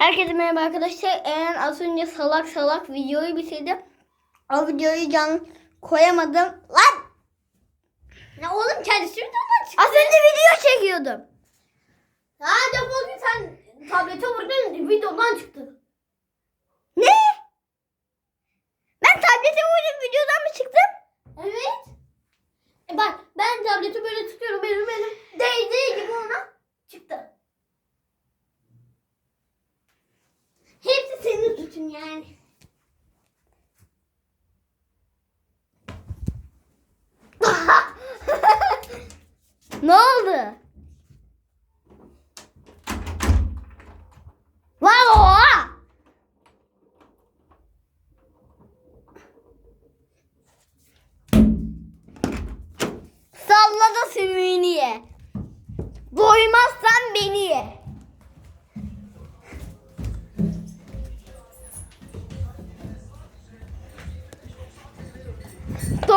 Herkese merhaba arkadaşlar. Eren az önce salak salak videoyu bitirdi. O videoyu can koyamadım. Lan! Ne oğlum kendisi videodan çıktı. Az önce video çekiyordum. Ha defol git sen tablete vurdun videodan çıktı. Ne? Ben tablete vurdum videodan mı çıktım? Evet. E bak ben tableti böyle tutuyorum suçun yani. Ne oldu? Lan oha! Salla da sümüğünü ye. Doymazsan beni ye.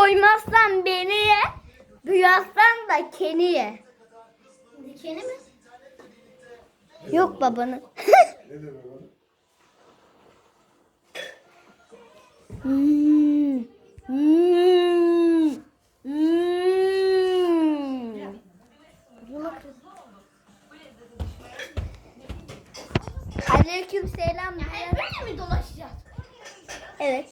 Doymazsan beni ye. Duyarsan da keni ye. Dikeni mi? Yok babanı. Ne demek o? Hmm. Hmm. Hmm. Aleyküm selam. Böyle mi dolaşacağız? Evet.